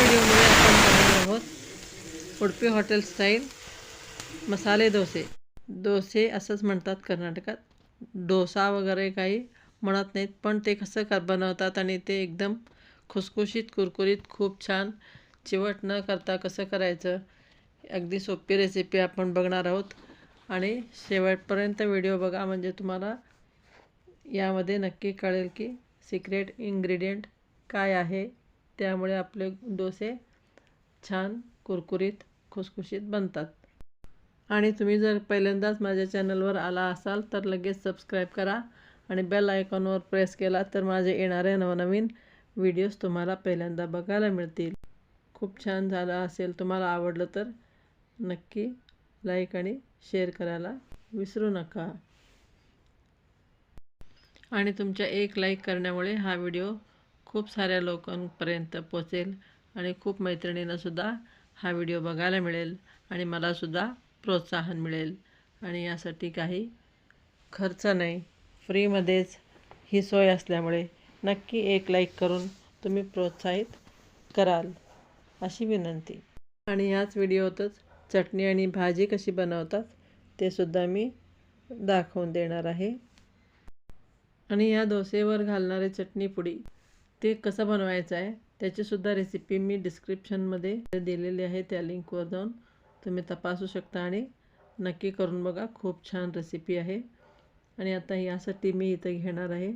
व्हिडिओमध्ये आपण बनवणार आहोत उडपी हॉटेल स्टाईल मसाले डोसे डोसे असंच म्हणतात कर्नाटकात डोसा वगैरे काही म्हणत नाहीत पण ते कसं कर बनवतात आणि ते एकदम खुसखुशीत कुरकुरीत खूप छान चिवट न करता कसं करायचं अगदी सोपी रेसिपी आपण बघणार आहोत. आणि शेवटपर्यंत व्हिडिओ बघा म्हणजे तुम्हाला यामध्ये नक्की कळेल की सिक्रेट इंग्रेडियंट काय आहे. त्यामुळे आपले डोसे छान कुरकुरीत खुसखुशीत बनतात. आणि तुम्ही जर पहिल्यांदाच माझ्या चॅनलवर आला असाल तर लगेच सबस्क्राईब करा आणि बेल आयकॉनवर प्रेस केला तर माझे येणारे नवनवीन व्हिडिओज तुम्हाला पहिल्यांदा बघायला मिळतील. खूप छान झालं असेल तुम्हाला आवडलं तर नक्की लाईक आणि शेअर करायला विसरू नका. आणि तुमच्या एक लाईक करण्यामुळे हा व्हिडिओ खूप साऱ्या लोकांपर्यंत पोचेल आणि खूप मैत्रिणींनासुद्धा हा व्हिडिओ बघायला मिळेल आणि मलासुद्धा प्रोत्साहन मिळेल. आणि यासाठी काही खर्च नाही. फ्रीमध्येच ही सोय असल्यामुळे नक्की एक लाईक करून तुम्ही प्रोत्साहित कराल. अशी विनंती. आणि याच व्हिडिओतच चटणी आणि भाजी कशी बनवतात ते सुद्धा मी दाखवून देणार आहे. आणि या डोसेवर घालणारे चटणी पुडी ते कसं बनवायचं आहे त्याचीसुद्धा रेसिपी मी डिस्क्रिप्शनमध्ये दिलेली आहे त्या लिंकवर जाऊन. तुम्ही तपासू शकता आणि नक्की करून बघा खूप छान रेसिपी आहे. आणि आता यासाठी मी इथं घेणार आहे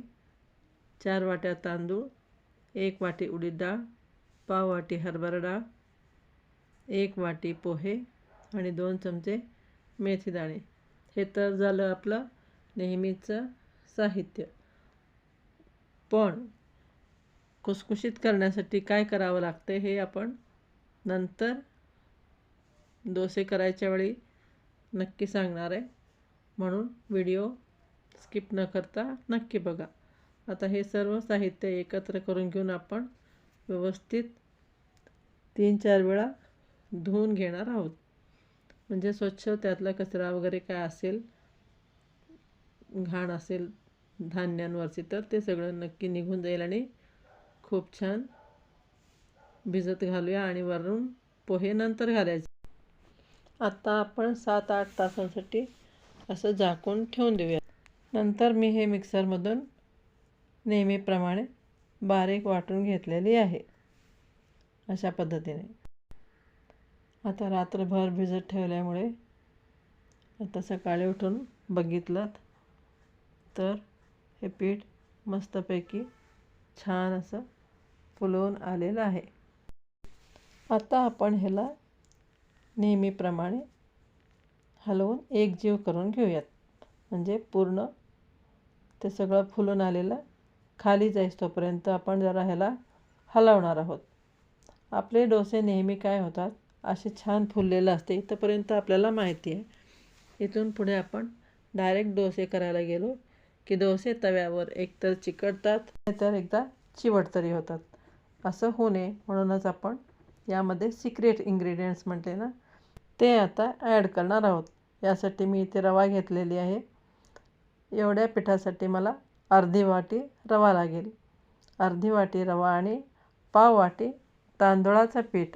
चार वाट्या तांदूळ एक वाटी उडीद डाळ पाव वाटी हरभरा डाळ एक वाटी पोहे आणि दोन चमचे मेथी दाणे. हे तर झालं आपलं नेहमीचं साहित्य. पण खुसखुशीत करण्यासाठी काय करावं लागतं हे आपण नंतर डोसे करायच्या वेळी नक्की सांगणार आहे. म्हणून व्हिडिओ स्किप न करता नक्की बघा. आता हे सर्व साहित्य एकत्र करून घेऊन आपण व्यवस्थित तीन चार वेळा धुवून घेणार आहोत. म्हणजे स्वच्छ त्यातला कचरा वगैरे काय असेल घाण असेल धान्यांवरची तर ते सगळं नक्की निघून जाईल आणि खूप छान भिजत घालूया आणि वरून पोहे नंतर घालायचे. आत्ता आपण सात आठ तासांसाठी असं झाकून ठेवून देऊया. नंतर मी हे मिक्सरमधून नेहमीप्रमाणे बारीक वाटून घेतलेली आहे. अशा पद्धतीने. आता रात्रभर भिजत ठेवल्यामुळे आता सकाळी उठून बघितलं तर हे पीठ मस्तपैकी छान असं फुलवून आलेलं आहे. आता आपण ह्याला नेहमीप्रमाणे हलवून एकजीव करून घेऊयात. म्हणजे पूर्ण ते सगळं फुलून आलेलं खाली जाईस तोपर्यंत आपण जरा ह्याला हलवणार आहोत. आपले डोसे नेहमी काय होतात? असे छान फुललेलं असते. इथंपर्यंत आपल्याला माहिती आहे. इथून पुढे आपण डायरेक्ट डोसे करायला गेलो की डोसे तव्यावर एकतर चिकटतात नाहीतर एकदा चिवट तरी होतात. असं होऊ नये म्हणूनच आपण यामध्ये सिक्रेट इंग्रेडियंट्स म्हटले ना ते आता ॲड करणार आहोत. यासाठी मी इथे रवा घेतलेली आहे. एवढ्या पिठासाठी मला अर्धी वाटी रवा लागेल. अर्धी वाटी रवा आणि पाव वाटी तांदूळाचं पीठ.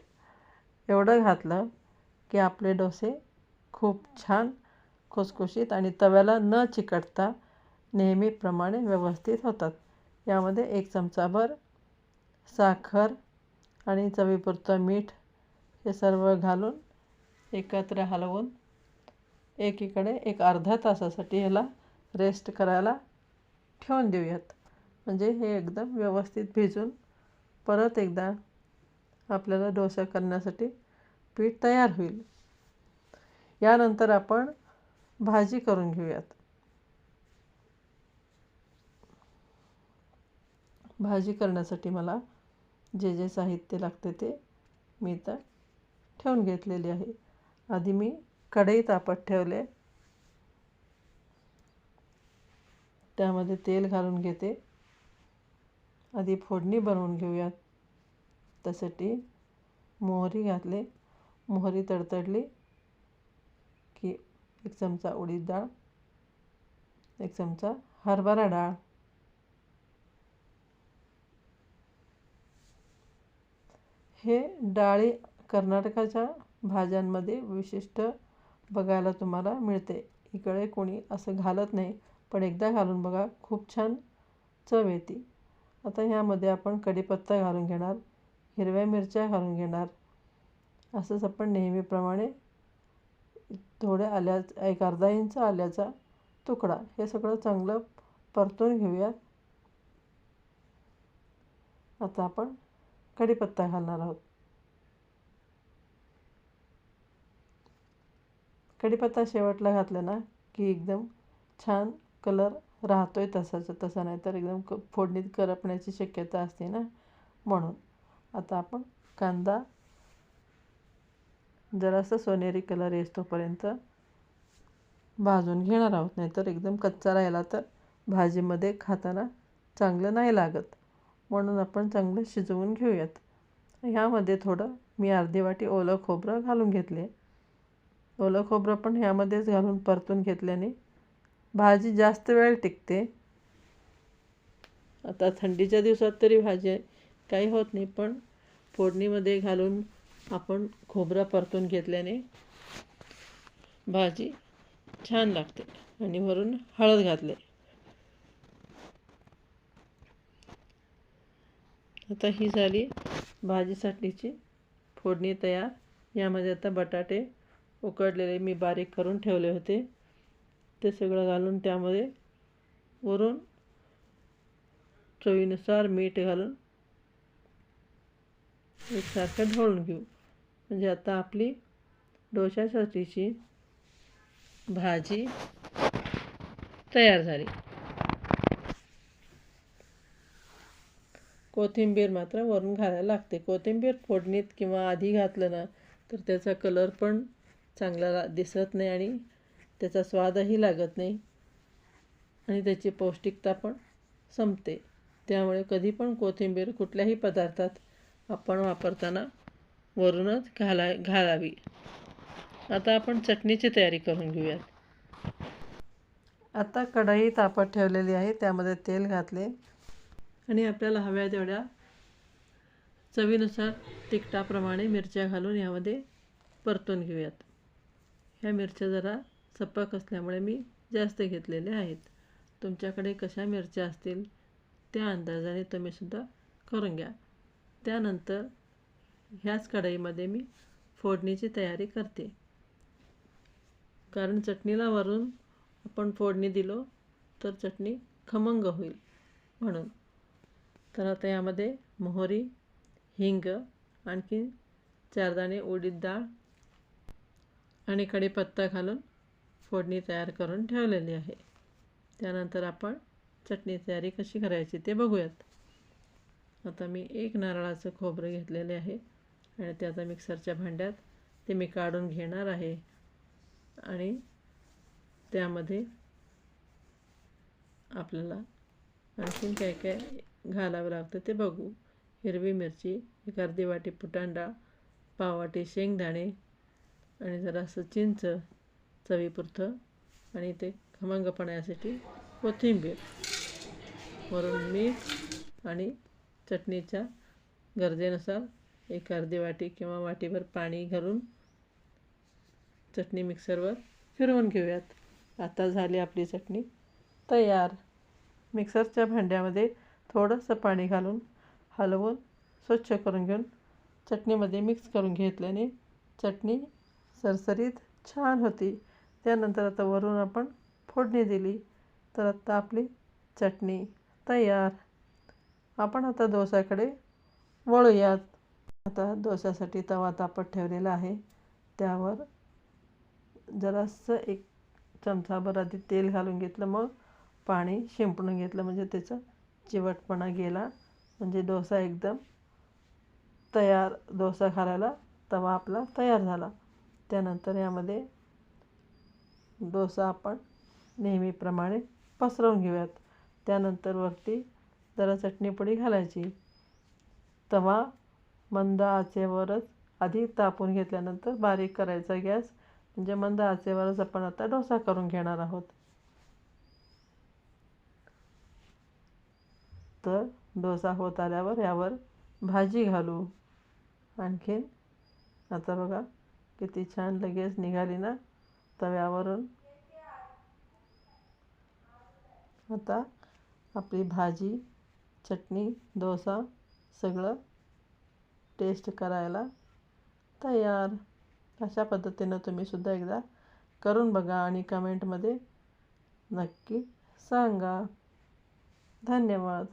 एवढं घातलं की आपले डोसे खूप छान खुसखुशीत आणि तव्याला न चिकटता नेहमीप्रमाणे व्यवस्थित होतात. यामध्ये एक चमचाभर साखर आणि चवीपुरतं मीठ हे सर्व घालून एकत्र हलवून एकीकडे एक अर्ध्या तासासाठी ह्याला रेस्ट करायला ठेवून देऊयात. म्हणजे हे एकदम व्यवस्थित भिजून परत एकदा आपल्याला डोसा करण्यासाठी पीठ तयार होईल. यानंतर आपण भाजी करून घेऊयात. भाजी करण्यासाठी मला जे जे साहित्य लागते ते मी इथं ठेवून घेतलेले आहे. आधी मी कढई तापत ठेवले. त्यामध्ये तेल घालून घेते. आधी फोडणी बनवून घेऊयात. त्यासाठी मोहरी घातले. मोहरी तडतडली की एक चमचा उडीद डाळ एक चमचा हरभरा डाळ. हे डाळी कर्नाटकाच्या भाज्यांमध्ये विशिष्ट बघायला तुम्हाला मिळते. इकडे कोणी असं घालत नाही पण एकदा घालून बघा खूप छान चव येते. आता ह्यामध्ये आपण कढीपत्ता घालून घेणार हिरव्या मिरच्या घालून घेणार. असंच आपण नेहमीप्रमाणे थोड्या आल्या एक अर्धा इंच आल्याचा तुकडा. हे सगळं चांगलं परतून घेऊयात. आता आपण कढीपत्ता घालणार आहोत. कढीपत्ता शेवटला घातला ना की एकदम छान कलर राहतोय तसाचा तसा नाही तर एकदम क फोडणीत करपण्याची शक्यता असते ना. म्हणून आता आपण कांदा जरासा सोनेरी कलर येतोपर्यंत भाजून घेणार आहोत. नाहीतर एकदम कच्चा राहिला तर भाजीमध्ये खाताना चांगलं नाही लागत. म्हणून आपण चांगलं शिजवून घेऊयात. ह्यामध्ये थोडं मी अर्धी वाटी ओलं खोबरं घालून घेतले. ओलं खोबरं पण ह्यामध्येच घालून परतून घेतल्याने भाजी जास्त वेळ टिकते. आता थंडीच्या दिवसात तरी भाजी काही होत नाही पण फोडणीमध्ये घालून आपण खोबरं परतून घेतल्याने भाजी छान लागते. आणि वरून हळद घातले. आता ही झाली भाजीसाठीची फोडणी तयार. यामध्ये आता बटाटे उकडलेले मी बारीक करून ठेवले होते. ते सगळं घालून त्यामध्ये वरून चवीनुसार मीठ घालून एकसारखं ढवळून घेऊ. म्हणजे आता आपली डोशासाठीची भाजी तयार झाली. कोथिंबीर मात्र वरून घालायला लागते. कोथिंबीर फोडणीत किंवा आधी घातलं ना तर त्याचा कलर पण चांगला दिसत नाही आणि त्याचा स्वादही लागत नाही. आणि त्याची पौष्टिकता पण संपते. त्यामुळे कधी पण कोथिंबीर कुठल्याही पदार्थात आपण वापरताना वरूनच घाला घालावी. आता आपण चटणीची तयारी करून घेऊयात. आता कढई तापत ठेवलेली आहे. त्यामध्ये तेल घातले. आणि आपल्याला हव्या तेवढ्या चवीनुसार तिखटाप्रमाणे मिरच्या घालून यामध्ये परतून घेऊयात. ह्या मिरच्या जरा सपक असल्यामुळे मी जास्त घेतलेल्या आहेत. तुमच्याकडे कशा मिरच्या असतील त्या अंदाजाने तुम्हीसुद्धा करून घ्या. त्यानंतर ह्याच कढईमध्ये मी फोडणीची तयारी करते. कारण चटणीला वरून आपण फोडणी दिलो तर चटणी खमंग होईल म्हणून. तर आता यामध्ये मोहरी हिंग आणखी चारदाणे उडीद डाळ आणि कढीपत्ता घालून फोडणी तयार करून ठेवलेली आहे. त्यानंतर आपण चटणी तयारी कशी करायची ते बघूयात. आता मी एक नारळाचं खोबरं घेतलेले आहे आणि ते आता मिक्सरच्या भांड्यात ते मी काढून घेणार आहे. आणि त्यामध्ये आपल्याला आणखीन काय काय घालावं लागतं. ते बघू. हिरवी मिरची एक अर्धी वाटी पुटांडा पाववाटी शेंगदाणे आणि जरासं चिंच चवीपुरतं आणि ते खमंगपणा यासाठी कोथिंबीर. वरून मीठ आणि चटणीच्या गरजेनुसार एक अर्धी वाटी किंवा वाटीभर पाणी घालून चटणी मिक्सरवर फिरवून घेऊयात. आता झाली आपली चटणी. तयार. मिक्सरच्या भांड्यामध्ये थोडंसं पाणी घालून हलवून स्वच्छ करून घेऊन चटणीमध्ये मिक्स करून घेतल्याने चटणी सरसरीत छान होती. त्यानंतर आता वरून आपण फोडणी दिली. तर आता आपली चटणी तयार. आपण आता डोसाकडे वळूयात. आता डोसासाठी तवा तापत ठेवलेला आहे. त्यावर जरासं एक चमचाभर आधी तेल घालून घेतलं. मग पाणी शिंपडून घेतलं. म्हणजे त्याचं चिवटपणा गेला. म्हणजे डोसा एकदम तयार डोसा घालायला तवा आपला तयार झाला. त्यानंतर यामध्ये डोसा आपण नेहमीप्रमाणे पसरवून घेऊयात. त्यानंतर वरती जरा चटणीपुडी घालायची. तवा मंद आचेवरच आधी तापून घेतल्यानंतर बारीक करायचा गॅस. म्हणजे मंद आचेवरच आपण आता डोसा करून घेणार आहोत. तर डोसा होत आल्यावर यावर भाजी घालू. आणखीन आता बघा किती छान लगेच निघाली ना. तव्यावरून आता आपली भाजी चटणी डोसा सगळं टेस्ट करायला तयार. अशा पद्धतीनं तुम्हीसुद्धा एकदा करून बघा आणि कमेंटमध्ये नक्की सांगा. धन्यवाद.